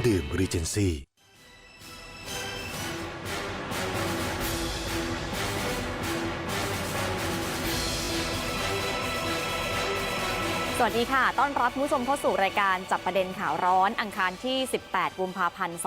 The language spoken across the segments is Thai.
ำดื่มรีเจนซี่สวัสดีค่ะ ต้อนรับผู้ชมเข้าสู่รายการจับประเด็นข่าวร้อน อังคารที่ 18 กุมภาพันธ์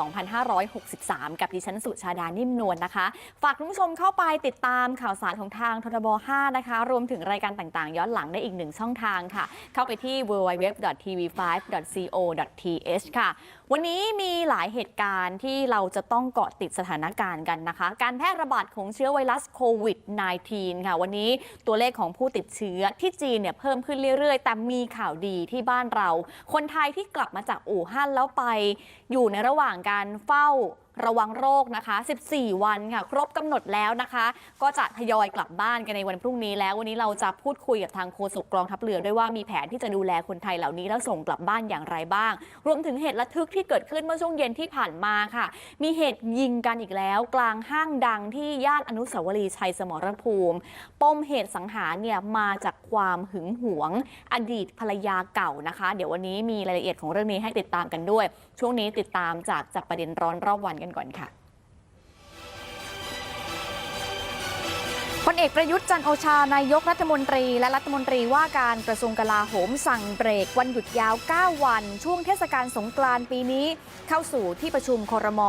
2563 กับดิฉันสุชาดานิ่มนวลนะคะ ฝากคุณผู้ชมเข้าไปติดตามข่าวสารของทางททบ 5 นะคะ รวมถึงรายการต่างๆ ย้อนหลังได้อีกหนึ่งช่องทางค่ะ เข้าไปที่ www.tv5.co.th ค่ะ วันนี้มีหลายเหตุการณ์ที่เราจะต้องเกาะติดสถานการณ์กันนะคะ การแพร่ระบาดของเชื้อไวรัสโควิด -19 ค่ะ วันนี้ตัวเลขของผู้ติดเชื้อที่จีนเนี่ยเพิ่มขึ้นเรื่อยๆ แต่มีข่าวดีที่บ้านเรา คนไทยที่กลับมาจากอู่ฮั่นแล้วไป อยู่ในระหว่างการเฝ้า ระวังโรคนะคะ 14 วันค่ะ ครบกำหนดแล้วนะคะ ก็จะทยอยกลับบ้านกันในวันพรุ่งนี้แล้ว วันนี้เราจะพูดคุยกับทางโฆษกกองทัพเรือด้วยว่ามีแผนที่จะดูแลคนไทยเหล่านี้แล้วส่งกลับบ้านอย่างไรบ้าง รวมถึงเหตุระทึกที่เกิดขึ้นเมื่อช่วงเย็นที่ผ่านมาค่ะ มีเหตุยิงกันอีกแล้ว กลางห้างดังที่ย่านอนุสาวรีย์ชัยสมรภูมิปมเหตุสังหารเนี่ยมาจากความหึงหวง อดีตภรรยาเก่านะคะ เดี๋ยววันนี้มีรายละเอียดของเรื่องนี้ให้ติดตามกันด้วย ช่วงนี้ติดตามจากจับประเด็นร้อนรอบวันกันก่อนค่ะพลเอกประยุทธ์จันโอชานายกรัฐมนตรี และรัฐมนตรีว่าการกระทรวงกลาโหมสั่งเบรกวันหยุดยาว 9 วัน ช่วงเทศกาลสงกรานต์ปีนี้ เข้าสู่ที่ประชุมครม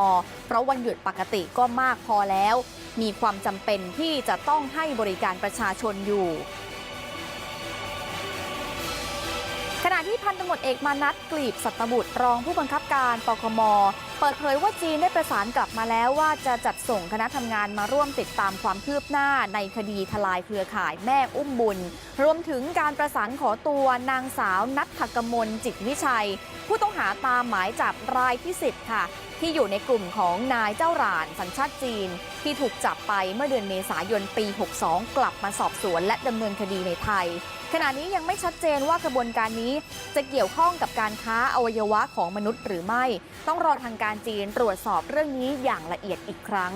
เพราะวันหยุดปกติก็มากพอแล้ว มีความจำเป็นที่จะต้องให้บริการประชาชนอยู่ ขณะที่พันตำรวจเอกมานัดกลีบสัตบุตรรองผู้บังคับการปคม เปิดเผยว่าจีนได้ประสานกลับมาแล้วว่าจะจัดส่งคณะทำงานมาร่วมติดตามความคืบหน้าในคดีทลายเครือข่ายแม่อุ้มบุญ รวมถึงการประสานขอตัวนางสาวนัทธกมลจิตวิชัย ผู้ต้องหาตามหมายจับรายที่ 10 ค่ะ ที่อยู่ในกลุ่มของนายเจ้าหลานสัญชาติจีน ที่ถูกจับไปเมื่อเดือนเมษายนปี 62 กลับมาสอบสวนและดำเนินคดีในไทย ขณะนี้ยังไม่ชัดเจนว่ากระบวนการนี้จะเกี่ยวข้องกับการค้าอวัยวะของมนุษย์หรือไม่ ต้องรอทางการจีนตรวจสอบเรื่องนี้อย่างละเอียดอีกครั้ง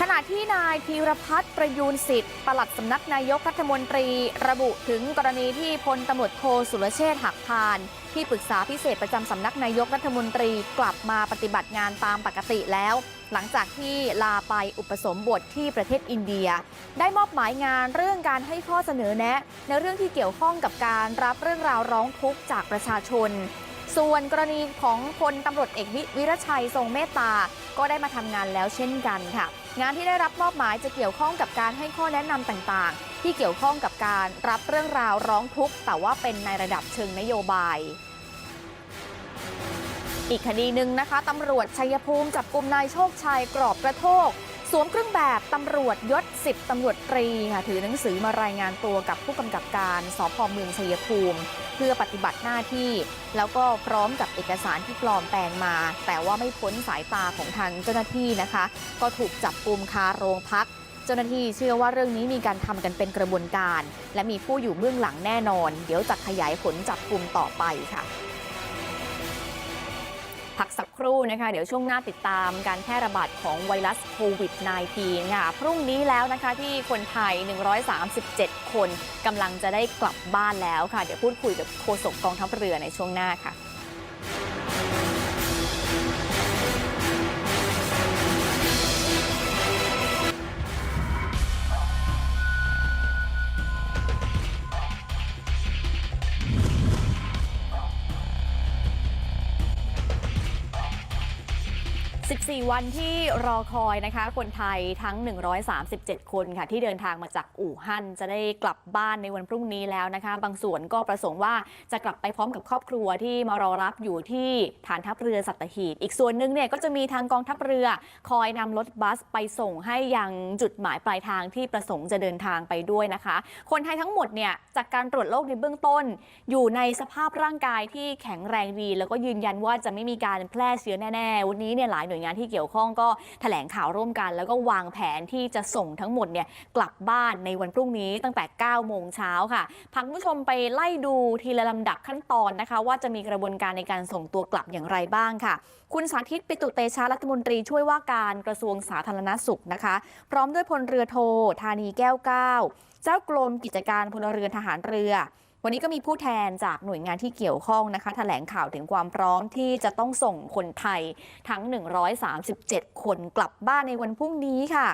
ขณะที่นายธีรพัฒน์ประยูนสิทธิ์ปลัดสำนักนายกรัฐมนตรี ระบุถึงกรณีที่พลตำรวจโทสุรเชษฐ์หักพาน ที่ปรึกษาพิเศษประจำสำนักนายกรัฐมนตรีกลับมาปฏิบัติงานตามปกติแล้ว หลังจากที่ลาไปอุปสมบทที่ประเทศอินเดีย ได้มอบหมายงานเรื่องการให้ข้อเสนอแนะ ในเรื่องที่เกี่ยวข้องกับการรับเรื่องราวร้องทุกข์จากประชาชน ส่วนกรณีของพลตำรวจเอกวิวรชัยทรงเมตตา ก็ได้มาทำงานแล้วเช่นกันค่ะ งานที่ได้รับมอบหมายจะเกี่ยวข้องกับการให้ข้อแนะนำต่างๆ ที่เกี่ยวข้องกับการรับเรื่องราวร้องทุกข์แต่ว่าเป็นในระดับเชิงนโยบาย อีกคดีหนึ่งนะคะตำรวจชัยภูมิจับกลุ่มนายโชคชัยกรอบกระโทก สวมเครื่องแบบตำรวจยศ10ตำรวจตรีค่ะถือหนังสือมารายงานตัวกับผู้กำกับการสพเมืองชัยภูมิ เพื่อปฏิบัติหน้าที่ แล้วก็พร้อมกับเอกสารที่ปลอมแปลงมา แต่ว่าไม่พ้นสายตาของทางเจ้าหน้าที่นะคะ ก็ถูกจับกลุ่มคาโรงพักเจ้าหน้าที่เชื่อว่าเรื่องนี้มีการทำกันเป็นกระบวนการ และมีผู้อยู่เบื้องหลังแน่นอน เดี๋ยวจะขยายผลจับกลุ่มต่อไปค่ะ พักสักครู่นะคะ เดี๋ยวช่วงหน้าติดตามการแพร่ระบาดของไวรัสโควิด -19 ค่ะ พรุ่งนี้แล้วนะคะที่คนไทย 137 คนกำลังจะได้กลับบ้านแล้วค่ะ เดี๋ยวพูดคุยกับโฆษกกองทัพเรือในช่วงหน้าค่ะ 14 วันที่รอคอยนะคะ คนไทยทั้ง 137 คนค่ะ ที่เดินทางมาจากอู่ฮั่นจะได้กลับบ้านในวันพรุ่งนี้แล้วนะคะ บางส่วนก็ประสงค์ว่าจะกลับไปพร้อมกับครอบครัวที่มารอรับอยู่ที่ฐานทัพเรือสัตหีบอีกส่วนหนึ่งเนี่ยก็จะมีทางกองทัพเรือ คอยนำรถบัสไปส่งให้ยังจุดหมายปลายทางที่ประสงค์จะเดินทางไปด้วยนะคะ คนไทยทั้งหมดเนี่ยจากการตรวจโรคในเบื้องต้น อยู่ในสภาพร่างกายที่แข็งแรงดี แล้วก็ยืนยันว่าจะไม่มีการแพร่เชื้อแน่ๆวันนี้เนี่ยหลายหน่วยงานที่เกี่ยวข้องก็แถลงข่าวร่วมกัน แล้วก็วางแผนที่จะส่งทั้งหมดเนี่ยกลับบ้านในวันพรุ่งนี้ตั้งแต่ 9 โมงเช้าค่ะพาคุณผู้ชมไปไล่ดูทีละลำดับขั้นตอนนะคะ ว่าจะมีกระบวนการในการส่งตัวกลับอย่างไรบ้างค่ะ คุณสาธิตปิตุเตชะรัฐมนตรีช่วยว่าการกระทรวงสาธารณสุขนะคะ พร้อมด้วยพลเรือโท ธานีแก้วเก้า เจ้ากรมกิจการพลเรือนทหารเรือ วันนี้ก็มีผู้แทนจากหน่วยงานที่เกี่ยวข้องนะคะแถลงข่าวถึงความพร้อมที่จะต้องส่งคนไทยทั้ง 137 คนกลับบ้านในวันพรุ่งนี้ค่ะ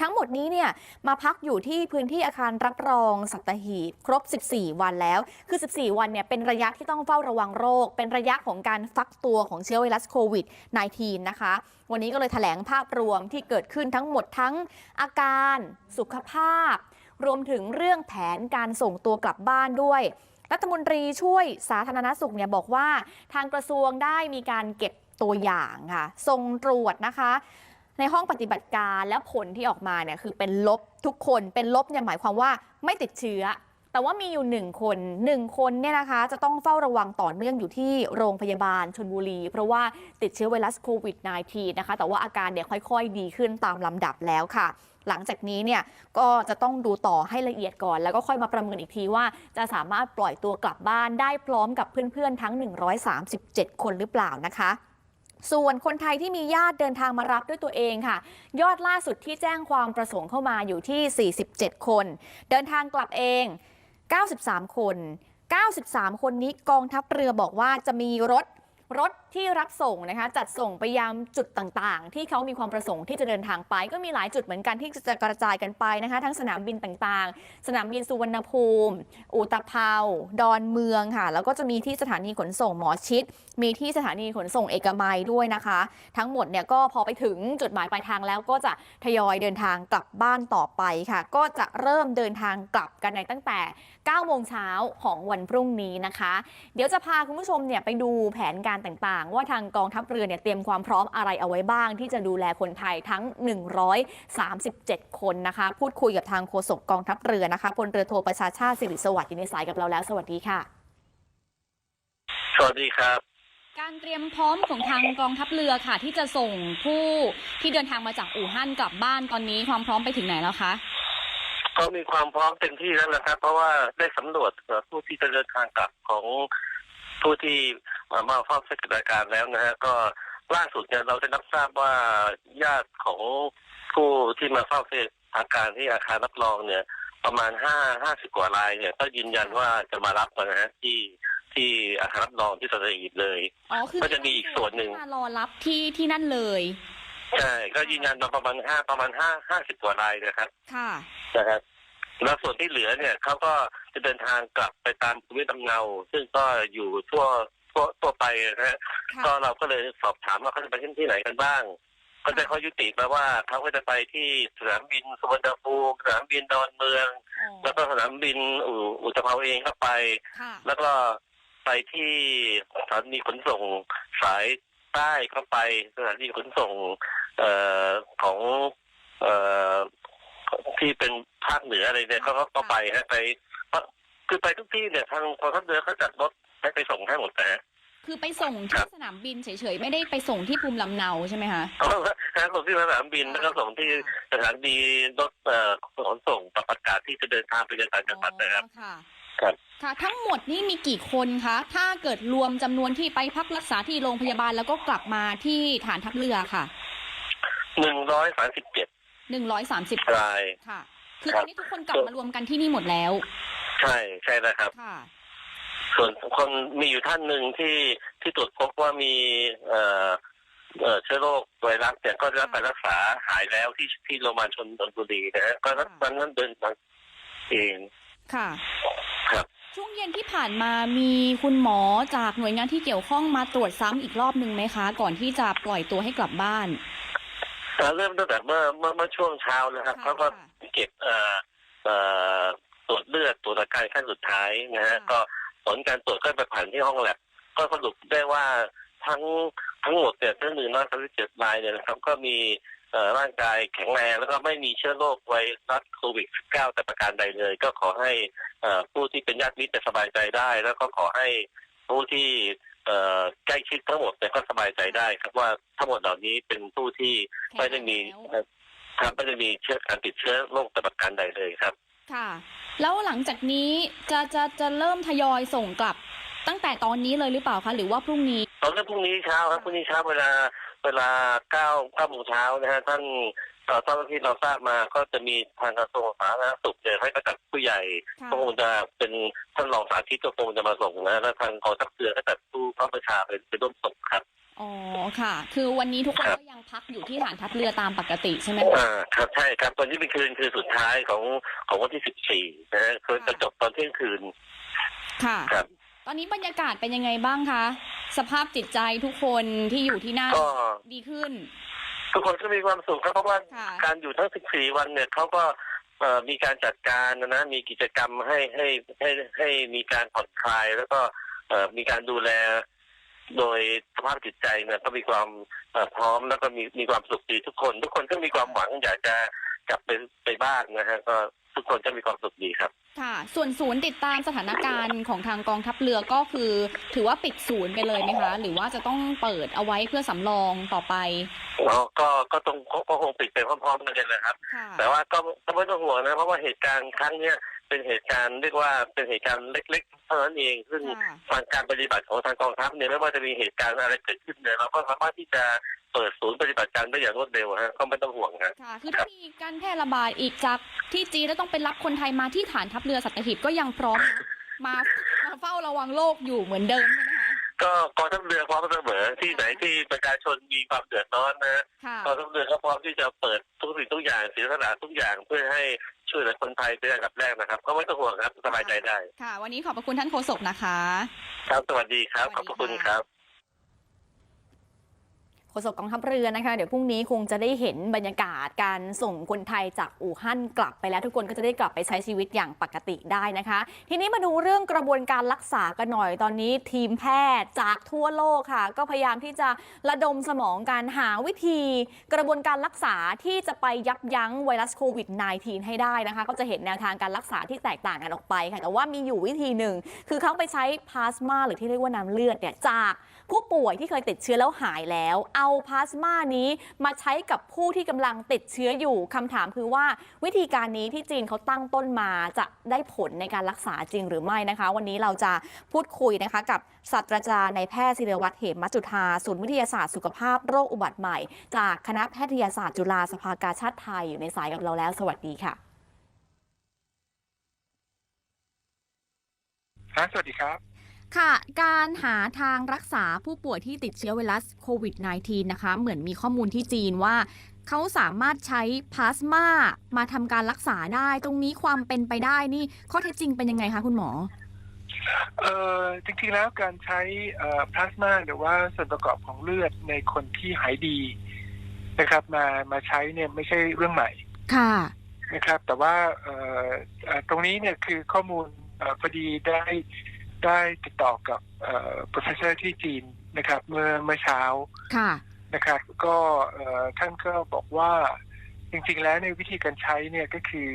ทั้งหมดนี้เนี่ยมาพักอยู่ที่พื้นที่อาคารรับรองสัตหีบครบ 14 วันแล้ว คือ 14 วันเนี่ยเป็นระยะที่ต้องเฝ้าระวังโรค เป็นระยะของการฟักตัวของเชื้อไวรัสโควิด -19 นะคะ วันนี้ก็เลยแถลงภาพรวมที่เกิดขึ้นทั้งหมดทั้งอาการ สุขภาพ รวมถึงเรื่องแผนการส่งตัวกลับบ้านด้วยรัฐมนตรีช่วยสาธารณสุขเนี่ยบอกว่าทางกระทรวงได้มีการเก็บตัวอย่างค่ะส่งตรวจนะคะ ในห้องปฏิบัติการและผลที่ออกมาเนี่ยคือเป็นลบทุกคนเป็นลบเนี่ยหมายความว่าไม่ติดเชื้อ แต่ว่ามีอยู่หนึ่งคนหนึ่งคนเนี่ยนะคะ จะต้องเฝ้าระวังต่อเนื่องอยู่ที่โรงพยาบาลชนบุรี เพราะว่าติดเชื้อไวรัสโควิด -19 นะคะ แต่ว่าอาการเนี่ยค่อยๆ ดีขึ้นตามลำดับแล้วค่ะ หลังจากนี้เนี่ยก็จะต้องดูต่อให้ละเอียดก่อน แล้วก็ค่อยมาประเมินอีกทีว่า จะสามารถปล่อยตัวกลับบ้านได้พร้อมกับเพื่อนๆทั้ง 137 คนหรือเปล่านะคะส่วนคนไทยที่มีญาติเดินทางมารับด้วยตัวเองค่ะ ยอดล่าสุดที่แจ้งความประสงค์เข้ามาอยู่ที่ 47 คน เดินทางกลับเอง 93 คน 93 คนนี้กองทัพเรือบอกว่าจะมีรถรถ ที่รับส่งนะคะจัดส่งไปยังจุดต่างๆ ที่เขามีความประสงค์ที่จะเดินทางไป ก็มีหลายจุดเหมือนกันที่จะกระจายกันไปนะคะ ทั้งสนามบินต่างๆ สนามบินสุวรรณภูมิอุตภเปาดอนเมืองค่ะ แล้วก็จะมีที่สถานีขนส่งหมอชิด มีที่สถานีขนส่งเอกมัยด้วยนะคะ ทั้งหมดเนี่ยก็พอไปถึงจุดหมายปลายทางแล้วก็จะทยอยเดินทางกลับบ้านต่อไปค่ะ ก็จะเริ่มเดินทางกลับกันในตั้งแต่9โมงเช้าของวันพรุ่งนี้นะคะ เดี๋ยวจะพาคุณผู้ชมเนี่ยไปดูแผนการต่างๆ ว่าทางกองทัพเรือเนี่ยเตรียมความพร้อมอะไรเอาไว้บ้าง ที่จะดูแลคนไทยทั้ง 137 คนนะคะ พูดคุยกับทางโฆษกกองทัพเรือนะคะพลเรือโทประชาชาติสิริสวัสดิ์อยู่ในสายกับเราแล้ว สวัสดีค่ะ สวัสดีครับการเตรียมพร้อมของทางกองทัพเรือค่ะ ที่จะส่งผู้ที่เดินทางมาจากอู่ฮั่นกลับบ้านตอนนี้ความพร้อมไปถึงไหนแล้วคะก็มีความพร้อมเต็มที่แล้วนะครับ เพราะว่าได้สำรวจเอ่อผู้ที่จะเดินทางกลับของ ผู้ที่มามาเฝ้าสังเกตการณ์แล้วนะฮะก็ล่าสุดเนี่ยเราได้รับทราบว่าญาติของผู้ที่มาเฝ้าสังเกตอาการที่อาคารรับรองเนี่ย ประมาณห้าห้าสิบกว่ารายเนี่ยก็ยืนยันว่าจะมารับกันนะฮะที่ที่อาคารรับรองที่สัตหีบเลยอ๋อคือก็จะมีอีกส่วนหนึ่งมารอรับที่ที่นั่นเลยใช่ก็ยืนยันมาประมาณห้าประมาณห้าห้าสิบกว่ารายนะครับ ค่ะนะครับ แล้วส่วนที่เหลือเนี่ยเขาก็จะเดินทางกลับไปตามภูมิลำเนา ซึ่งก็อยู่ทั่วทั่วทั่วไปนะฮะค่ะก็เราก็เลยสอบถามว่าเขาจะไปที่ที่ไหนกันบ้าง ก็ได้ข้อยุติมาว่าเขาก็จะไปที่สนามบินสุวรรณภูมิสนามบินดอนเมืองอ๋อแล้วก็สนามบินอุอุตภเปาเองก็ไปค่ะแล้วก็ไปที่สถานีขนส่งสายใต้ก็ไปสถานีขนส่ง เอ่อของ เอ่อ ที่เป็นภาคเหนืออะไรเนี่ยเขาก็ก็ไปฮะไปคือไปทุกที่เนี่ยทางกองทัพเรือเขาจัดรถให้ไปส่งให้หมดนะฮะคือไปส่งครัที่บสนามบินเฉยๆ ไม่ได้ไปส่งที่ภูมิลำเนาใช่ไหมคะเขาทั้งส่งที่สนามบินแล้วก็ส่งที่สถานีรถเอ่อขนส่งปรับอากาศที่จะเดินทางไปยังต่างจังหวัดนะครับอ๋อค่ะครับค่ะ ทั้งหมดนี่มีกี่คนคะ ถ้าเกิดรวมจำนวนที่ไปพักรักษาที่โรงพยาบาลแล้วก็กลับมาที่ฐานทัพเรือค่ะหนึ่งร้อยสามสิบเจ็ด หนึ่งร้อยสามสิบราย ค่ะ คือครัตอบนนี้ทุกคนกลับมารวมกันที่นี่หมดแล้ว ใช่ใช่แล้วครับ ค่ะ ส่วนคนมีอยู่ท่านหนึ่งที่ที่ตรวจพบว่ามีเอ่อเอ่อเชื้อโรคไวรัสเนี่ยก็ได้รับการรักษาหายแล้วที่ที่โรงพยาบาลชนบุรีนะฮะก็นั้นค่ะวันนั้นเดินทางเองค่ะ ครับ ช่วงเย็นที่ผ่านมามีคุณหมอจากหน่วยงานที่เกี่ยวข้องมาตรวจซ้ำอีกรอบหนึ่งไหมคะ ก่อนที่จะปล่อยตัวให้กลับบ้าน แต่เริ่มตั้งแต่เมื่อเมื่อเมื่อช่วงเช้านะครับค่ะเขาก็ค่ะเก็บเอ่อเอ่อตรวจเลือดตรวจอาการขั้นสุดท้ายนะฮะค่ะก็ผลการตรวจก็ไปผ่านที่ห้องแลบก็สรุปได้ว่าทั้งทั้งหมดเนี่ยทั้งหนึ่งร้อยสามสิบเจ็ดรายเนี่ยนะครับ ก็มีเอ่อร่างกายแข็งแรงแล้วก็ไม่มีเชื้อโรคไวรัสโควิด -19 แต่ประการใดเลย ก็ขอให้เอ่อผู้ที่เป็นญาติมิตรจะสบายใจได้ แล้วก็ขอให้ผู้ที่เอ่อ ใกล้ชิดทั้งหมดเนี่ยก็สบายใจได้ครับว่าทั้งหมดเหล่านี้เป็นผู้ที่ไม่ได้มีแข็งแรงแล้วครับไม่ได้มีเชื้อการติดเชื้อโรคแต่ประการใดเลยครับ ค่ะ แล้วหลังจากนี้จะจะจะเริ่มทยอยส่งกลับตั้งแต่ตอนนี้เลยหรือเปล่าคะหรือว่าพรุ่งนี้ตอนนี้พรุ่งนี้เช้าครับพรุ่งนี้เช้าเวลาเวลาเก้าเก้าโมงเช้านะฮะท่านเอ่อเจ้าหน้าที่เราทราบมาก็จะมีทางกระทรวงสาธารณสุขเนี่ยให้ก็จัด ผู้ใหญ่ค่ะก็คงจะเป็นท่านรองสาธิตก็คงจะมาส่งนะแล้วทางกองทัพเรือก็จัดผู้เข้าประชาเป็นเป็นร่วมส่งครับอ๋อค่ะ คือวันนี้ทุกคนครับก็ยังพักอยู่ที่ฐานทัพเรือตามปกติใช่ไหมคะอ่าครับใช่ครับวันนี้เป็นคืนคือสุดท้ายของของวันที่สิบสี่นะฮะคือจะจบตอนเที่ยงคืน ค่ะครับ ตอนนี้บรรยากาศเป็นยังไงบ้างคะสภาพจิตใจทุกคนที่อยู่ที่นั่นก็ดีขึ้นทุกคนก็มีความสุขครับเพราะว่าค่ะการอยู่ทั้ง 14 วันเนี่ยเขาก็เอ่อ มีการจัดการนะนะมีกิจกรรมให้ให้ให้ให้มีการผ่อนคลาย แล้วก็มีการดูแลโดยสภาพจิตใจเนี่ยก็มีความพร้อมแล้วก็มีมีความสุขดีทุกคน ทุกคนก็มีความหวังอยากจะกลับไปไปบ้านนะฮะก็ ทุกคนก็มีความสุขดีครับ ค่ะ ส่วนศูนย์ติดตามสถานการณ์ของทางกองทัพเรือก็คือ ถือว่าปิดศูนย์ไปเลยไหมคะ หรือว่าจะต้องเปิดเอาไว้เพื่อสำรองต่อไปแล้วก็ก็ต้องก็ก็คงปิดไปพร้อมๆกันเลยนะครับ ค่ะ แต่ว่าก็ก็ไม่ต้องห่วงนะเพราะว่าเหตุการณ์ครั้งเนี้ย เป็นเหตุการณ์เรียกว่าเป็นเหตุการณ์เล็ก ๆ เท่านั้นเอง ซึ่งค่ะทางการปฏิบัติของทางกองทัพเนี่ยไม่ว่าจะมีเหตุการณ์อะไรเกิดขึ้นเนี่ยเราก็สามารถที่จะเปิดศูนย์ปฏิบัติการได้อย่างรวดเร็วฮะก็ไม่ต้องห่วงครับค่ะคือถ้ามีการแพร่ระบาดอีกจากที่จีนแล้วต้องไปรับคนไทยมาที่ฐานทัพเรือสัตหีบก็ยังพร้อมนะมามาเฝ้าระวังโรคอยู่เหมือนเดิมใช่ไหมคะก็กองทัพเรือพร้อมเสมอที่ไหนที่ประชาชนมีความเดือดร้อนนะฮะค่ะกองทัพเรือก็พร้อมที่จะเปิดทุกสิ่งทุกอย่างเสียสละทุกอย่างเพื่อให้ ช่วยเหลือคนไทยเป็นอันดับแรกนะครับ ก็ไม่ต้องห่วงครับสบายใจได้ ค่ะ วันนี้ขอบพระคุณท่านโฆษกนะคะ ครับ สวัสดีครับ ขอบพระคุณครับ โฆษกกองทัพเรือนะคะ เดี๋ยวพรุ่งนี้คงจะได้เห็นบรรยากาศการส่งคนไทยจากอู่ฮั่นกลับไปแล้ว ทุกคนก็จะได้กลับไปใช้ชีวิตอย่างปกติได้นะคะ ทีนี้มาดูเรื่องกระบวนการรักษากันหน่อยตอนนี้ทีมแพทย์จากทั่วโลกค่ะ ก็พยายามที่จะระดมสมองการหาวิธีกระบวนการรักษาที่จะไปยับยั้งไวรัสโควิด -19 ให้ได้นะคะ ก็จะเห็นแนวทางการรักษาที่แตกต่างกันออกไปค่ะแต่ว่ามีอยู่วิธีหนึ่งคือเขาไปใช้พลาสมาหรือที่เรียกว่าน้ำเลือดเนี่ยจากผู้ป่วยที่เคยติดเชื้อแล้วหายแล้วเอาพลาสมานี้มาใช้กับผู้ที่กำลังติดเชื้ออยู่คำถามคือว่าวิธีการนี้ที่จีนเขาตั้งต้นมาจะได้ผลในการรักษาจริงหรือไม่นะคะ วันนี้เราจะพูดคุยนะคะกับศาสตราจารย์ในายแพทย์ศิริวัตรเหมมัจจุธาศูนย์วิทยาศาสตร์สุขภาพโรคอุบัติใหม่ จากคณะแพทยศาสตร์จุฬาสภากาชาติไทยอยู่ในสายกับเราแล้ว สวัสดีค่ะครับสวัสดีครับ ค่ะ การหาทางรักษาผู้ป่วยที่ติดเชื้อไวรัสโควิด -19 นะคะ เหมือนมีข้อมูลที่จีนว่าเขาสามารถใช้พลาสมามาทำการรักษาได้ ตรงนี้ความเป็นไปได้นี่ข้อเท็จจริงเป็นยังไงคะคุณหมอเอ่อจริงๆแล้วการใช้เอ่อพลาสมาหรือว่าส่วนประกอบของเลือดในคนที่หายดีนะครับมามาใช้เนี่ยไม่ใช่เรื่องใหม่ ค่ะนะครับ แต่ว่าเอ่อเอ่อตรงนี้เนี่ยคือข้อมูลเอ่อพอดีได้ ได้ติดต่อกับเอ่อ professor ที่จีนนะครับ เมื่อเมื่อเช้าค่ะ นะครับ ก็เอ่อท่านก็บอกว่าจริงๆแล้วในวิธีการใช้เนี่ยก็คือ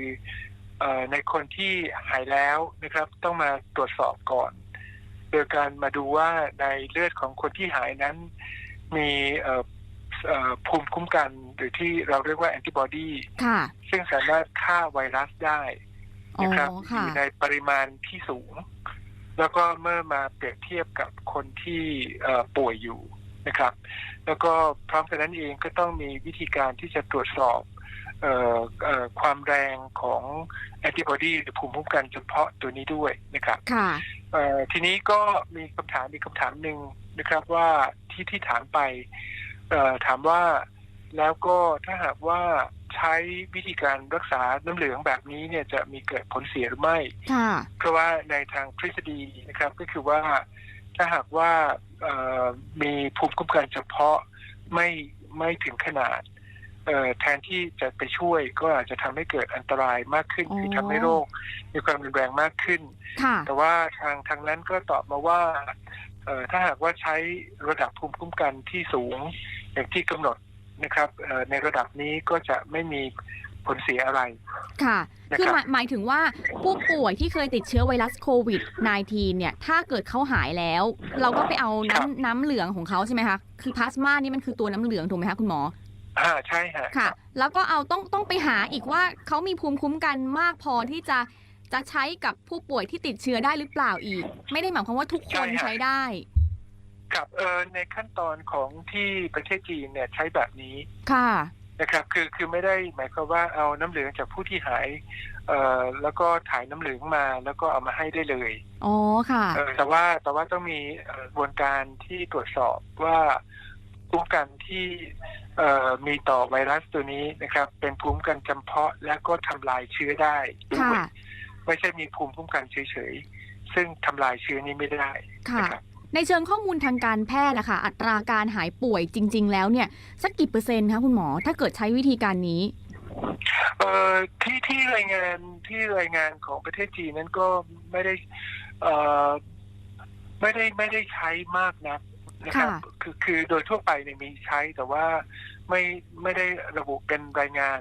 เอ่อในคนที่หายแล้วนะครับ ต้องมาตรวจสอบก่อน โดยการมาดูว่าในเลือดของคนที่หายนั้น มีเอ่อเอ่อภูมิคุ้มกันหรือที่เราเรียกว่าแอนติบอดีค่ะ ซึ่งสามารถฆ่าไวรัสได้อ๋อ นะครับอค่ะ ยู่ในปริมาณที่สูง แล้วก็เมื่อมาเปรียบเทียบกับคนที่เอ่อป่วยอยู่นะครับ แล้วก็พร้อมกันนั้นเองก็ต้องมีวิธีการที่จะตรวจสอบเอ่อเอ่อความแรงของแอนติบอดีหรือภูมิคุ้มกันเฉพาะตัวนี้ด้วยนะครับค่ะเอ่อทีนี้ก็มีคำถามอีกคำถามหนึ่งนะครับว่าที่ที่ถามไปเอ่อถามว่า แล้วก็ถ้าหากว่าใช้วิธีการรักษาน้ำเหลืองแบบนี้เนี่ยจะมีเกิดผลเสียหรือไม่ ค่ะ เพราะว่าในทางทฤษฎีนะครับก็คือว่าถ้าหากว่าเอ่อมีภูมิคุ้มกันเฉพาะไม่ไม่ถึงขนาดเอ่อแทนที่จะไปช่วยก็อาจจะทำให้เกิดอันตรายมากขึ้นอ๋อคือทำให้โรคมีความรุนแรงมากขึ้น ค่ะ แต่ว่าทางทางนั้นก็ตอบมาว่าเอ่อถ้าหากว่าใช้ระดับภูมิคุ้มกันที่สูง อย่างที่กำหนด นะครับเอ่อในระดับนี้ก็จะไม่มีผลเสียอะไร ค่ะนะครับคือหมายหมายถึงว่าผู้ป่วยที่เคยติดเชื้อไวรัสโควิด -19 เนี่ย ถ้าเกิดเขาหายแล้ว เราก็ไปเอาน้ำน้ำเหลืองของเขาใช่ไหมคะ คือพลาสมานี่มันคือตัวน้ำเหลืองถูกไหมคะคุณหมออ่าใช่ฮะค่ะ แล้วก็เอาต้องต้องไปหาอีกว่าเขามีภูมิคุ้มกันมากพอที่จะจะใช้กับผู้ป่วยที่ติดเชื้อได้หรือเปล่าอีก ไม่ได้หมายความว่าทุกคนใช้ได้ ครับเออในขั้นตอนของที่ประเทศจีนเนี่ยใช้แบบนี้ค่ะนะครับคือคือไม่ได้หมายความว่าเอาน้ำเหลืองจากผู้ที่หายเอ่อแล้วก็ถ่ายน้ำเหลืองมาแล้วก็เอามาให้ได้เลยอ๋อค่ะเออแต่ว่าแต่ว่าต้องมีเอ่อกระบวนการที่ตรวจสอบว่าภูมิคุ้มกันที่เอ่อมีต่อไวรัสตัวนี้นะครับ เป็นภูมิคุ้มกันจำเพาะและก็ทำลายเชื้อได้ด้วค่ะยไม่ใช่มีภูมิคุ้มกันเฉยๆซึ่งทำลายเชื้อนี้ไม่ได้ค่ะนะครับ ในเชิงข้อมูลทางการแพทย์นะคะอัตราการหายป่วยจริง ๆ แล้วเนี่ยสักกี่เปอร์เซ็นต์คะคุณหมอ ถ้าเกิดใช้วิธีการนี้เอ่อที่ที่รายงานที่รายงานของประเทศจีนนั้นก็ไม่ได้เอ่อไม่ได้ไม่ได้ใช้มากนักนะครับค่ะคือคือโดยทั่วไปเนี่ยมีใช้แต่ว่าไม่ไม่ได้ระบุเป็นรายงาน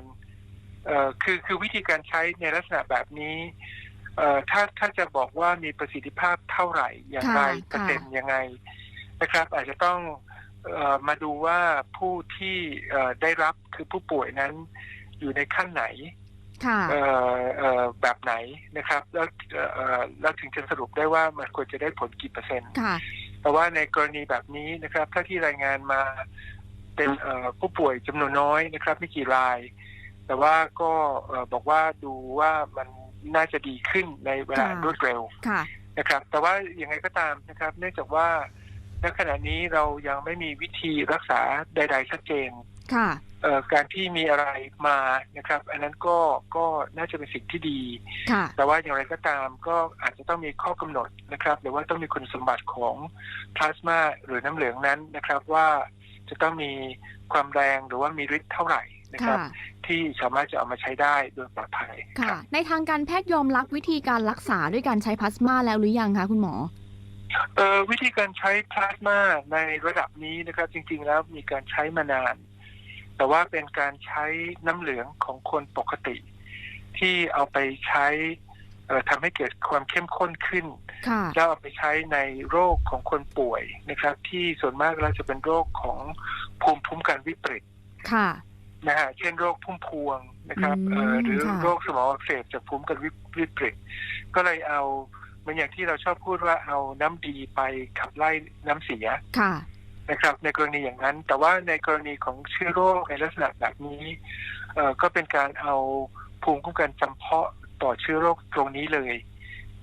เอ่อคือคือวิธีการใช้ในลักษณะแบบนี้ เอ่อถ้าถ้าจะบอกว่ามีประสิทธิภาพเท่าไหร่อย่างไรค่ะเปอร์เซ็นต์ยังไงนะครับ อาจจะต้องเอ่อมาดูว่าผู้ที่เอ่อได้รับคือผู้ป่วยนั้นอยู่ในขั้นไหน ค่ะ เอ่อเอ่อแบบไหนนะครับ แล้วเอ่อเอ่อแล้วถึงจะสรุปได้ว่ามันควรจะได้ผลกี่เปอร์เซ็นต์ ค่ะ แต่ว่าในกรณีแบบนี้นะครับ ถ้าที่รายงานมาเป็นเอ่อผู้ป่วยจำนวนน้อยนะครับ ไม่กี่ราย แต่ว่าก็เอ่อบอกว่าดูว่ามัน น่าจะดีขึ้นในเวลาค่ะรวดเร็วค่ะนะครับ แต่ว่ายังไงก็ตามนะครับ เนื่องจากว่าณขณะนี้เรายังไม่มีวิธีรักษาใด ๆ ชัดเจนค่ะเอ่อการที่มีอะไรมานะครับ อันนั้นก็ก็น่าจะเป็นสิ่งที่ดีค่ะแต่ว่าอย่างไรก็ตามก็อาจจะต้องมีข้อกำหนดนะครับ หรือว่าต้องมีคุณสมบัติของพลาสมาหรือน้ำเหลืองนั้นนะครับว่าจะต้องมีความแรงหรือว่ามีฤทธิ์เท่าไหร่ นะครับค่ะที่สามารถจะเอามาใช้ได้โดยปลอดภัยคค่ะรับในทางการแพทย์ยอมรับวิธีการรักษาด้วยการใช้พลาสมาแล้วหรือยังคะคุณหมอเอ่อวิธีการใช้พลาสมาในระดับนี้นะครับ จริง ๆ แล้วมีการใช้มานาน แต่ว่าเป็นการใช้น้ำเหลืองของคนปกติ ที่เอาไปใช้เอ่อทำให้เกิดความเข้มข้นขึ้นค่ะแล้วเอาไปใช้ในโรคของคนป่วยนะครับ ที่ส่วนมากเราจะเป็นโรคของภูมิคุ้มกันวิปริตค่ะ นะฮะเช่นโรคพุ่มพวงนะครับอืมเอ่อหรือค่ะ โรคสมองอักเสบจากภูมิคุ้มกันวิปริตก็เลยเอาเหมือนอย่างที่เราชอบพูดว่าเอาน้ำดีไปขับไล่น้ำเสียค่ะ นะครับ ในกรณีอย่างนั้น แต่ว่าในกรณีของเชื้อโรคในลักษณะแบบนี้เอ่อก็เป็นการเอาภูมิคุ้มกันจำเพาะต่อเชื้อโรคตรงนี้เลย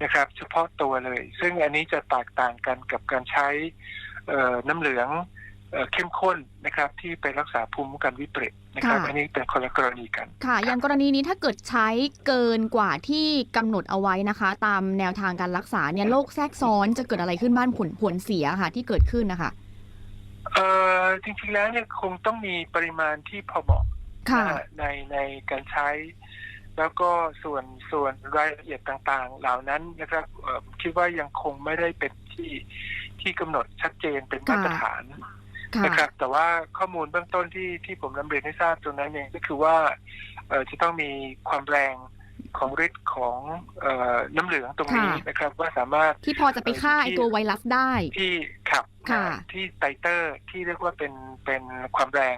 นะครับ เฉพาะตัวเลย ซึ่งอันนี้จะแตกต่างกันกับการใช้เอ่อน้ำเหลือง เอ่อเข้มข้นนะครับที่ไปรักษาภูมิคุ้มกันวิปริตนะครับค่ะอันนี้เป็นคนละกรณีกัน ค่ะ อย่างกรณีนี้ถ้าเกิดใช้เกินกว่าที่กำหนดเอาไว้นะคะ ตามแนวทางการรักษาเนี่ยโรคแทรกซ้อนจะเกิดอะไรขึ้นบ้านผลผลเสียค่ะ ที่เกิดขึ้นนะคะเอ่อจริงๆแล้วเนี่ยคงต้องมีปริมาณที่พอเหมาะค่ะนะฮะในในการใช้ แล้วก็ส่วนส่วนรายละเอียดต่างๆ เหล่านั้นนะครับเอ่อคิดว่ายังคงไม่ได้เป็นที่ที่กำหนดชัดเจนเป็นมาตรฐานค่ะ นะครับ แต่ว่าข้อมูลเบื้องต้นที่ที่ผมนำเรียนให้ทราบตรงนั้นเองก็คือว่าเอ่อจะต้องมีความแรงของฤทธิ์ของเอ่อน้ำเหลืองตรงนี้ค่ะนะครับ ว่าสามารถที่พอจะไปฆ่าไอตัวไวรัสได้ที่ขับค่ะนะที่ไตเตอร์ที่เรียกว่าเป็นเป็นความแรง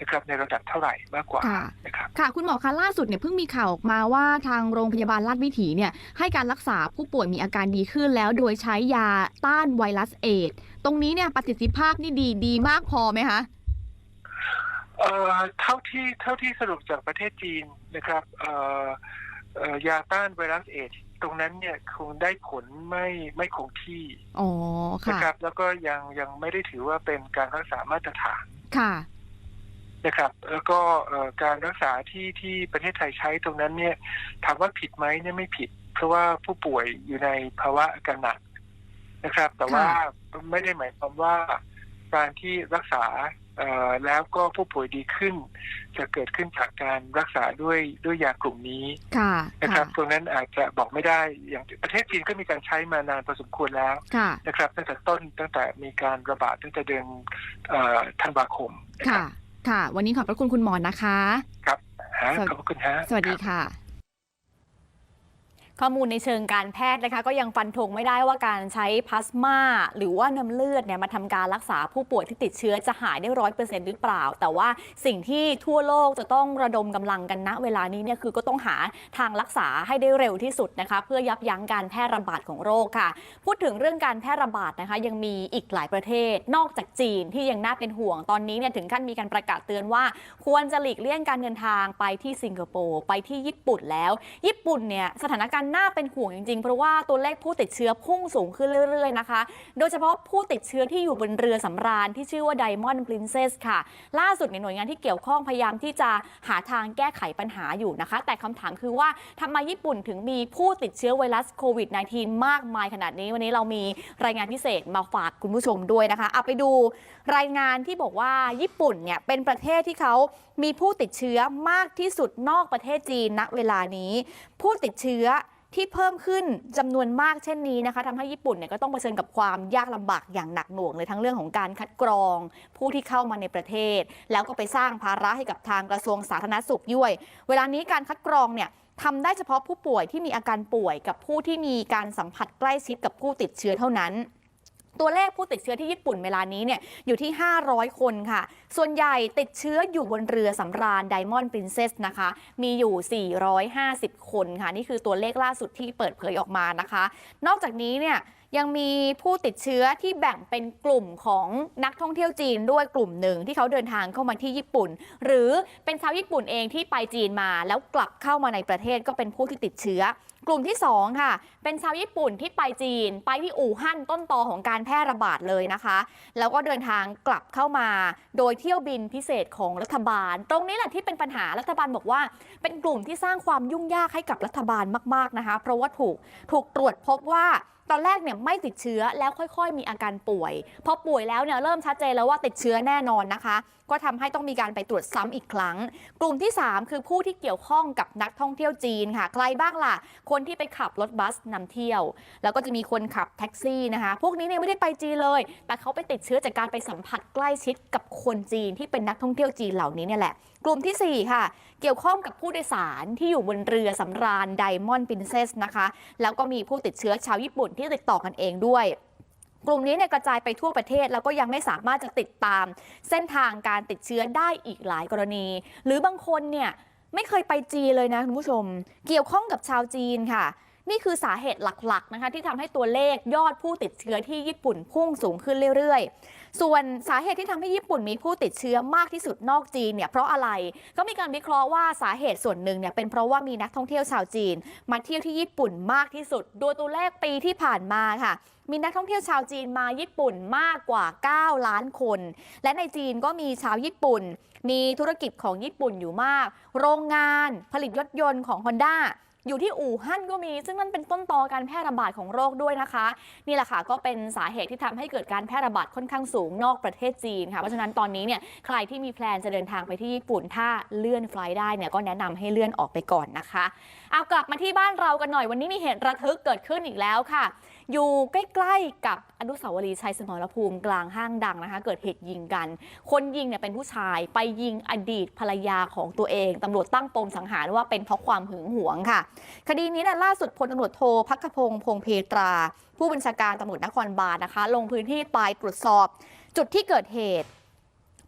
นะครับในระดับเท่าไหร่มากกว่าค่ะนะครับค่ะ คุณหมอคะล่าสุดเนี่ยเพิ่งมีข่าวออกมาว่าทางโรงพยาบาลราชวิถีเนี่ยให้การรักษาผู้ป่วยมีอาการดีขึ้นแล้วโดยใช้ยาต้านไวรัสเอดส์ตรงนี้เนี่ยประสิทธิภาพนี่ดีดีมากพอไหมคะเอ่อเท่าที่เท่าที่สรุปจากประเทศจีนนะครับเอ่อเอ่อยาต้านไวรัสเอดส์ตรงนั้นเนี่ยคงได้ผลไม่ไม่คงที่อ๋อนะค่ะครับ แล้วก็ยังยังไม่ได้ถือว่าเป็นการรักษามาตรฐานค่ะ นะครับแล้วก็เอ่อการรักษาที่ที่ประเทศไทยใช้ตรงนั้นเนี่ยถามว่าผิดไหมเนี่ยไม่ผิด เพราะว่าผู้ป่วยอยู่ในภาวะอาการหนักนะครับ แต่ว่าไม่ได้หมายความว่าการที่รักษาเอ่อแล้วก็ผู้ป่วยดีขึ้น จะเกิดขึ้นจากการรักษาด้วยด้วยยากลุ่มนี้ค่ะนะครับค่ะตรงนั้นอาจจะบอกไม่ได้อย่างประเทศจีนก็มีการใช้มานานพอสมควรแล้วค่ะนะครับตั้งแต่ต้นตั้งแต่มีการระบาดตั้งแต่เดือนเอ่อธันวาคมนะ คค่ะรับค่ะ วันนี้ขอบพระคุณคุณหมอนะคะ ครับฮะสวัสขอบพระคุณฮะ สวัสดีค่ะ ข้อมูลในเชิงการแพทย์นะคะ ก็ยังฟันธงไม่ได้ว่าการใช้พลาสมาหรือว่าน้ำเลือดเนี่ยมาทำการรักษาผู้ป่วยที่ติดเชื้อจะหายได้ร้อยเปอร์เซ็นต์หรือเปล่า แต่ว่าสิ่งที่ทั่วโลกจะต้องระดมกำลังกันณเวลานี้เนี่ยคือก็ต้องหาทางรักษาให้ได้เร็วที่สุดนะคะ เพื่อยับยั้งการแพร่ระบาดของโรคค่ะ พูดถึงเรื่องการแพร่ระบาดนะคะ ยังมีอีกหลายประเทศ นอกจากจีนที่ยังน่าเป็นห่วงตอนนี้เนี่ยถึงขั้นมีการประกาศเตือนว่า ควรจะหลีกเลี่ยงการเดินทางไปที่สิงคโปร์ไปที่ญี่ปุ่นแล้ว ญี่ปุ่นเนี่ยสถานการณ์น่าเป็นห่วงจริงๆ เพราะว่าตัวเลขผู้ติดเชื้อพุ่งสูงขึ้นเรื่อยๆนะคะ โดยเฉพาะผู้ติดเชื้อที่อยู่บนเรือสำราญที่ชื่อว่า Diamond Princess ค่ะ ล่าสุดในหน่วยงานที่เกี่ยวข้องพยายามที่จะหาทางแก้ไขปัญหาอยู่นะคะ แต่คำถามคือว่าทำไมญี่ปุ่นถึงมีผู้ติดเชื้อไวรัสโควิด -19 มากมายขนาดนี้ วันนี้เรามีรายงานพิเศษมาฝากคุณผู้ชมด้วยนะคะเอาไปดูรายงานที่บอกว่าญี่ปุ่นเนี่ยเป็นประเทศที่เขามีผู้ติดเชื้อมากที่สุดนอกประเทศจีนณเวลานี้ ผู้ติดเชื้อ ที่เพิ่มขึ้นจำนวนมากเช่นนี้นะคะทำให้ญี่ปุ่นเนี่ยก็ต้องเผชิญกับความยากลำบากอย่างหนักหน่วงเลยทั้งเรื่องของการคัดกรอง ผู้ที่เข้ามาในประเทศ แล้วก็ไปสร้างภาระให้กับทางกระทรวงสาธารณสุขด้วย เวลานี้การคัดกรองเนี่ยทำได้เฉพาะผู้ป่วยที่มีอาการป่วยกับผู้ที่มีการสัมผัสใกล้ชิดกับผู้ติดเชื้อเท่านั้น ตัวเลขผู้ติดเชื้อที่ญี่ปุ่นเวลานี้เนี่ยอยู่ที่ 500 คนค่ะ ส่วนใหญ่ติดเชื้ออยู่บนเรือสำราญ Diamond Princess นะคะ มีอยู่ 450 คนค่ะ นี่คือตัวเลขล่าสุดที่เปิดเผยออกมานะคะ นอกจากนี้เนี่ยยังมีผู้ติดเชื้อที่แบ่งเป็นกลุ่มของนักท่องเที่ยวจีนด้วยกลุ่มหนึ่งที่เขาเดินทางเข้ามาที่ญี่ปุ่น หรือเป็นชาวญี่ปุ่นเองที่ไปจีนมาแล้วกลับเข้ามาในประเทศก็เป็นผู้ที่ติดเชื้อ กลุ่มที่ 2 ค่ะ เป็นชาวญี่ปุ่นที่ไปจีน ไปที่อู่ฮั่นต้นตอของการแพร่ระบาดเลยนะคะ แล้วก็เดินทางกลับเข้ามา โดยเที่ยวบินพิเศษของรัฐบาล ตรงนี้แหละที่เป็นปัญหารัฐบาลบอกว่า เป็นกลุ่มที่สร้างความยุ่งยากให้กับรัฐบาลมาก ๆนะคะ เพราะว่าถูกถูกตรวจพบว่า ตอนแรกเนี่ยไม่ติดเชื้อแล้วค่อย ๆ มีอาการป่วยพอป่วยแล้วเนี่ยเริ่มชัดเจนแล้วว่าติดเชื้อแน่นอนนะคะ ก็ทำให้ต้องมีการไปตรวจซ้ำอีกครั้ง กลุ่มที่ 3 คือผู้ที่เกี่ยวข้องกับนักท่องเที่ยวจีนค่ะ ใครบ้างล่ะ คนที่ไปขับรถบัสนำเที่ยว แล้วก็จะมีคนขับแท็กซี่นะคะ พวกนี้เนี่ยไม่ได้ไปจีนเลย แต่เขาไปติดเชื้อจากการไปสัมผัสใกล้ชิดกับคนจีนที่เป็นนักท่องเที่ยวจีนเหล่านี้เนี่ยแหละกลุ่มทีสี่ 4 ค่ะ เกี่ยวข้องกับผู้โดยสารที่อยู่บนเรือสำราญ Diamond Princess นะคะ แล้วก็มีผู้ติดเชื้อชาวญี่ปุ่นที่ติดต่อกันเองด้วยกลุ่มนี้เนี่ยกระจายไปทั่วประเทศ แล้วก็ยังไม่สามารถจะติดตาม เส้นทางการติดเชื้อได้อีกหลายกรณี หรือบางคนเนี่ยไม่เคยไปจีนเลยนะคุณผู้ชม เกี่ยวข้องกับชาวจีนค่ะ นี่คือสาเหตุหลักๆนะคะที่ทำให้ตัวเลขยอดผู้ติดเชื้อที่ญี่ปุ่นพุ่งสูงขึ้นเรื่อยๆ ส่วนสาเหตุที่ทำให้ญี่ปุ่นมีผู้ติดเชื้อมากที่สุดนอกจีนเนี่ยเพราะอะไรก็มีการวิเคราะห์ว่าสาเหตุส่วนหนึ่งเนี่ยเป็นเพราะว่ามีนักท่องเที่ยวชาวจีน มาเที่ยวที่ญี่ปุ่นมากที่สุดโดยตัวเลขปีที่ผ่านมาค่ะมีนักท่องเที่ยวชาวจีนมาญี่ปุ่นมากกว่า 9 ล้านคน และในจีนก็มีชาวญี่ปุ่น มีธุรกิจของญี่ปุ่นอยู่มาก โรงงานผลิตรถยนต์ของ Honda อยู่ที่อู่ฮั่นก็มี ซึ่งนั่นเป็นต้นตอการแพร่ระบาดของโรคด้วยนะคะ นี่แหละค่ะก็เป็นสาเหตุที่ทำให้เกิดการแพร่ระบาดค่อนข้างสูงนอกประเทศจีนค่ะเพราะฉะนั้นตอนนี้เนี่ยใครที่มีแพลนจะเดินทางไปที่ญี่ปุ่นถ้าเลื่อนไฟล์ได้เนี่ยก็แนะนำให้เลื่อนออกไปก่อนนะคะเอากลับมาที่บ้านเรากันหน่อยวันนี้มีเหตุระทึกเกิดขึ้นอีกแล้วค่ะ อยู่ใกล้ๆกับอนุสาวรีย์ชัยสมรภูมิกลางห้างดังนะคะ เกิดเหตุยิงกัน คนยิงเนี่ยเป็นผู้ชายไปยิงอดีตภรรยาของตัวเองตำรวจตั้งปมสังหารว่าเป็นเพราะความหึงหวงค่ะ คดีนี้เนยล่าสุดพลตำรวจโทพักพงศ์พงเพตรา ผู้บัญชาการตำรวจนครบาลนะคะ ลงพื้นที่ไปตรวจสอบ จุดที่เกิดเหตุ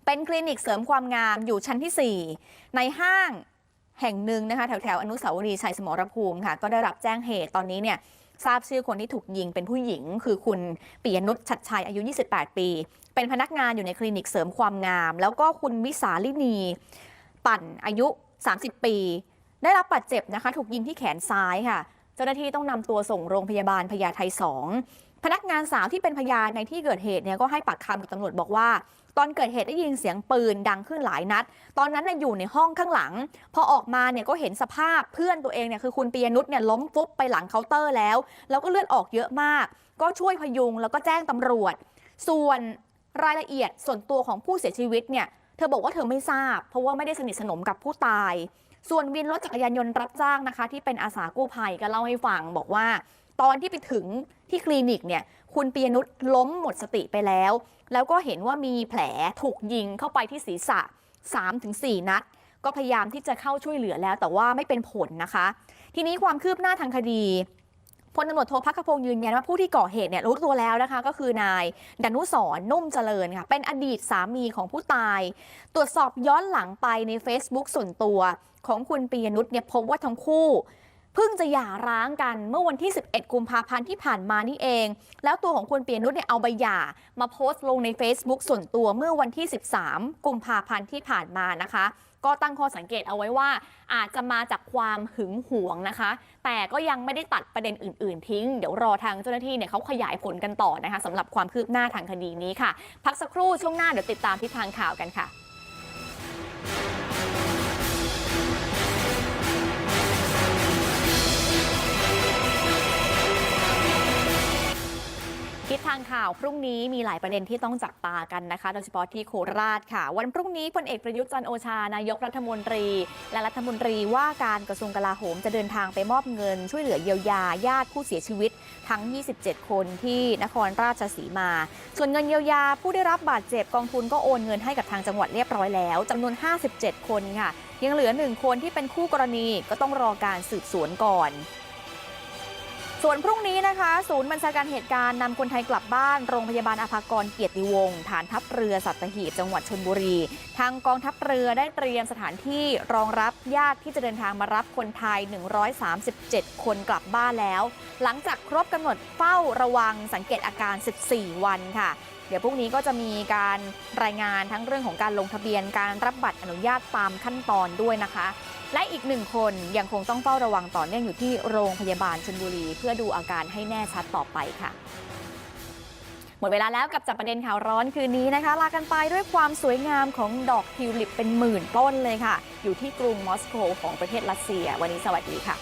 เป็นคลินิกเสริมความงามอยู่ชั้นที่ 4 ในห้างแห่งหนึ่งนะคะแถวแถวๆอนุสาวรีย์ชัยสมรภูมิค่ะ ก็ได้รับแจ้งเหตุตอนนี้เนี่ย ทราบชื่อคนที่ถูกยิงเป็นผู้หญิง คือคุณปิยนุชชัดชัยอายุ 28 ปี เป็นพนักงานอยู่ในคลินิกเสริมความงาม แล้วก็คุณวิสาลินี ปั่นอายุ 30 ปี ได้รับบาดเจ็บนะคะ ถูกยิงที่แขนซ้ายค่ะ เจ้าหน้าที่ต้องนำตัวส่งโรงพยาบาลพญาไท2พนักงานสาวที่เป็นพยานในที่เกิดเหตุเนี่ยก็ให้ปากคำกับตำรวจบอกว่า ตอนเกิดเหตุได้ยินเสียงปืนดังขึ้นหลายนัด ตอนนั้นน่ะอยู่ในห้องข้างหลัง พอออกมาเนี่ยก็เห็นสภาพเพื่อนตัวเองเนี่ยคือคุณปียนุชเนี่ยล้มฟุบไปหลังเคาน์เตอร์แล้ว แล้วก็เลือดออกเยอะมาก ก็ช่วยพยุงแล้วก็แจ้งตำรวจ ส่วนรายละเอียดส่วนตัวของผู้เสียชีวิตเนี่ยเธอบอกว่าเธอไม่ทราบ เพราะว่าไม่ได้สนิทสนมกับผู้ตาย ส่วนวินรถจักรยานยนต์รับจ้างนะคะ ที่เป็นอาสากู้ภัยก็เล่าให้ฟังบอกว่า ตอนที่ไปถึงที่คลินิกเนี่ยคุณปียนุชล้มหมดสติไปแล้ว แล้วก็เห็นว่ามีแผลถูกยิงเข้าไปที่ศีรษะ 3-4 นัด ก็พยายามที่จะเข้าช่วยเหลือแล้วแต่ว่าไม่เป็นผลนะคะ ทีนี้ความคืบหน้าทางคดีพลตำรวจโทพักขพงศ์ยืนยันว่าผู้ที่ก่อเหตุเนี่ยรู้ตัวแล้วนะคะ ก็คือนายดนุสรนุ่มเจริญค่ะ เป็นอดีตสามีของผู้ตาย ตรวจสอบย้อนหลังไปใน Facebook ส่วนตัวของคุณปียนุชเนี่ยพบว่าทั้งคู่ เพิ่งจะหย่าร้างกันเมื่อวันที่ 11 กุมภาพันธ์ที่ผ่านมานี่เอง แล้วตัวของคุณเปียนุชเนี่ยเอาใบหย่า มาโพสต์ลงใน Facebook ส่วนตัวเมื่อวันที่ 13 กุมภาพันธ์ที่ผ่านมานะคะ ก็ตั้งข้อสังเกตเอาไว้ว่า อาจจะมาจากความหึงหวงนะคะ แต่ก็ยังไม่ได้ตัดประเด็นอื่น ๆ ทิ้ง เดี๋ยวรอทางเจ้าหน้าที่เนี่ยเขาขยายผลกันต่อนะคะสำหรับความคืบหน้าทางคดีนี้ค่ะ พักสักครู่ช่วงหน้าเดี๋ยวติดตามทิศทางข่าวกันค่ะ ทิศทางข่าวพรุ่งนี้มีหลายประเด็นที่ต้องจับตากันนะคะ โดยเฉพาะที่โคราชค่ะ วันพรุ่งนี้พลเอกประยุทธ์จันโอชานายกรัฐมนตรี และรัฐมนตรีว่าการกระทรวงกลาโหมจะเดินทางไปมอบเงิน ช่วยเหลือเยียวยาญาติผู้เสียชีวิตทั้ง 27 คนที่นครราชสีมา ส่วนเงินเยียวยาผู้ได้รับบาดเจ็บกองทุนก็โอนเงินให้กับทางจังหวัดเรียบร้อยแล้วจำนวน 57 คนค่ะ ยังเหลือหนึ่งคนที่เป็นคู่กรณีก็ต้องรอการสืบสวนก่อน ส่วนพรุ่งนี้นะคะ ศูนย์บัญชาการเหตุการณ์นำคนไทยกลับบ้าน โรงพยาบาลอภากรเกียรติวงศ์ฐานทัพเรือสัตหีบจังหวัดชนบุรี ทางกองทัพเรือได้เตรียมสถานที่รองรับญาติที่จะเดินทางมารับคนไทย 137 คนกลับบ้านแล้ว หลังจากครบกำหนดเฝ้าระวังสังเกตอาการ 14 วันค่ะเดี๋ยวพรุ่งนี้ก็จะมีการรายงานทั้งเรื่องของการลงทะเบียนการรับบัตรอนุญาตตามขั้นตอนด้วยนะคะ และอีกหนึ่งคนยังคงต้องเฝ้าระวังต่อเนื่องอยู่ที่โรงพยาบาลชลบุรี เพื่อดูอาการให้แน่ชัดต่อไปค่ะ หมดเวลาแล้วกับจับประเด็นข่าวร้อนคืนนี้นะคะ ลากันไปด้วยความสวยงามของดอกทิวลิปเป็นหมื่นต้นเลยค่ะ อยู่ที่กรุงมอสโกของประเทศรัสเซีย วันนี้สวัสดีค่ะ